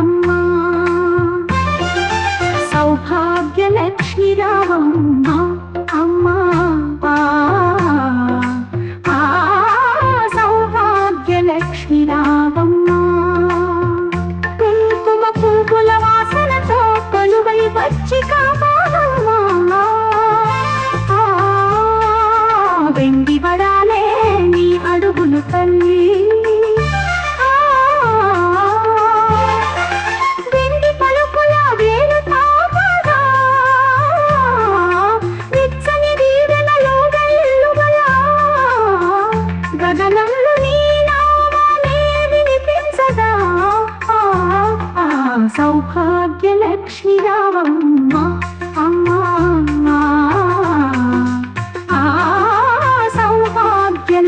రావమ్మ సౌభాగ్య లక్ష్మి రావమ్మ అమ్మా సౌభాగ్య లక్ష్మి రావమ్మ కుంకుమ పువ్వుల వాసనతో కొలువై వచ్చి కాపాడమ్మా సౌభాగ్య రావమ్మ అమ్మా ఆ, సౌభాగ్య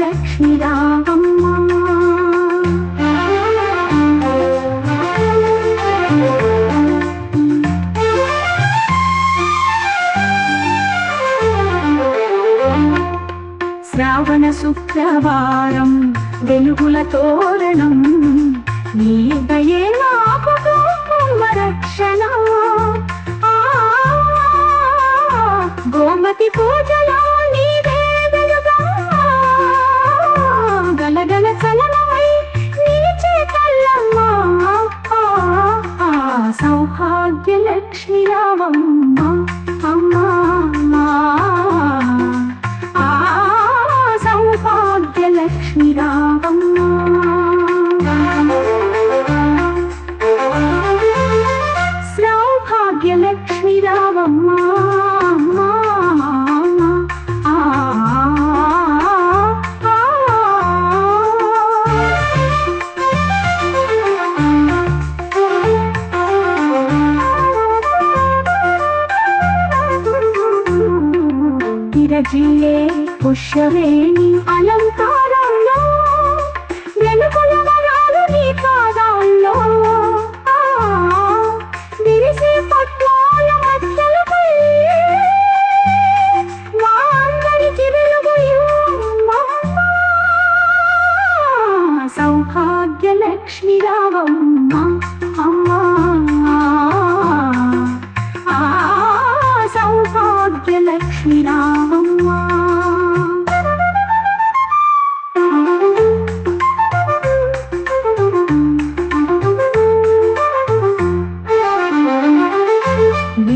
శ్రావణ శుక్రవారం వెలుగుల తోరణం నీ దయే నాకు ప్రతి పూజలో నీవే వెలుగా. గలగల చలనమై నీచే కల్లమ్మా సౌభాగ్య లక్ష్మి రామమ్మ. అమ్మా సౌభాగ్య లక్ష్మి రామమ్మ. సౌభాగ్య లక్ష్మి రావమ్మ పుష్యవేణి అలంక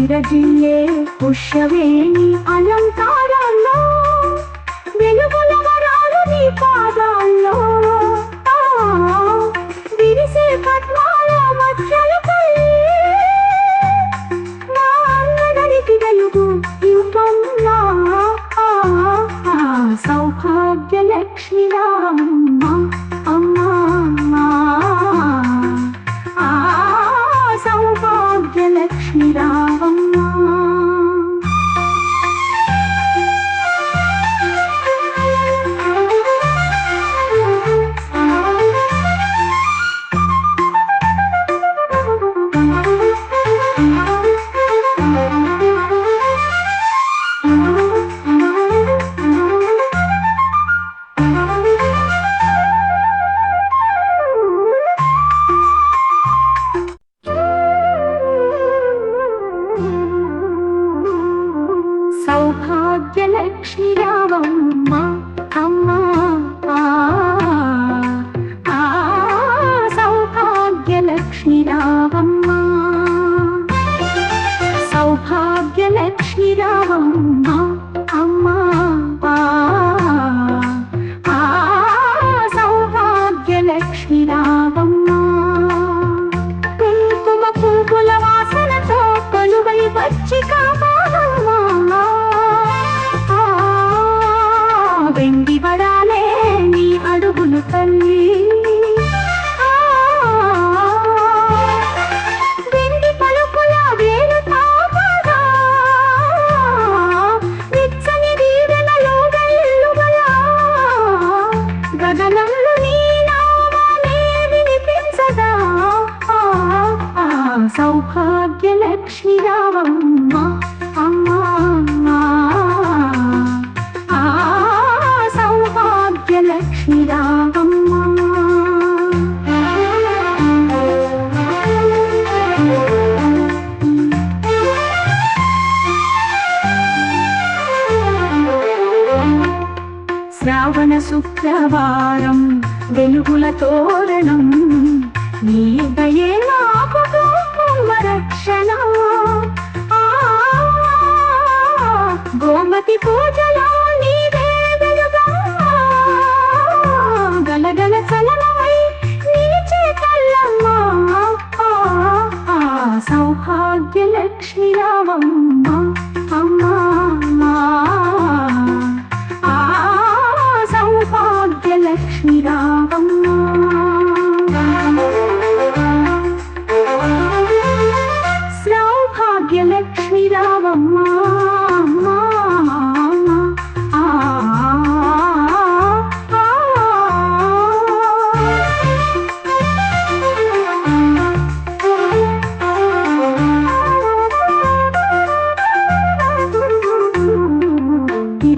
విరజిల్లే పుష్యవేణి అలంకార లక్ష్మి రావమ్మ అమ్మా ఆ, సౌభాగ్య లక్ష్మి రావమ్మ. సౌభాగ్య లక్ష్మి రావమ్మ శ్రావణ శుక్రవారం వెలుగుల తోరణం. నీ దయే నాకు రక్షణ గోమతి పూజలో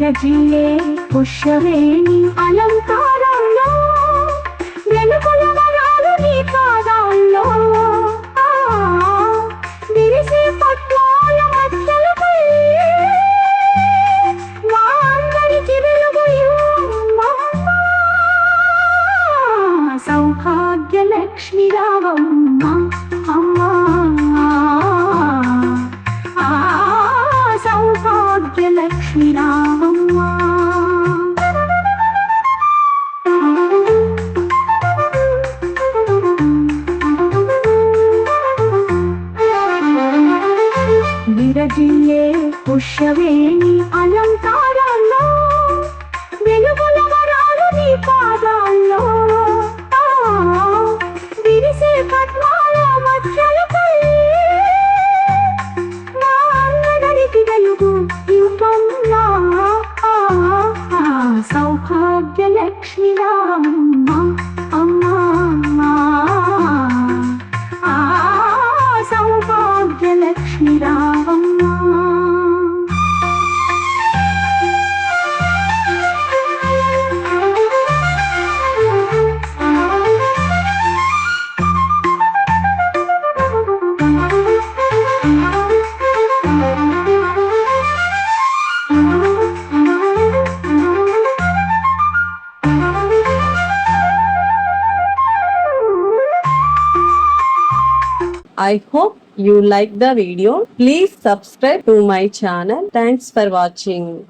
విరజిల్లే పుష్యవేణి అలంకారంలో. వెలుగుల వరాలు నీ పాదాల్లో. ఆ, విరిసే పట్వాల మధ్యలపై మా అందరికి సౌభాగ్య లక్ష్మి రావమ్మ అమ్మా. ఆ, సౌభాగ్య లక్ష్మి పుష్యవేణి అలంకారాల్లో వెలుగుల వరాలు నీ పాదాల్లో. విరిసే పద్మాల మధ్యలపై నా అందరికి వెలుగు ఇవ్వమ్మా. సౌభాగ్య లక్ష్మి రామ్మ I hope you like the video. Please subscribe to my channel. Thanks for watching.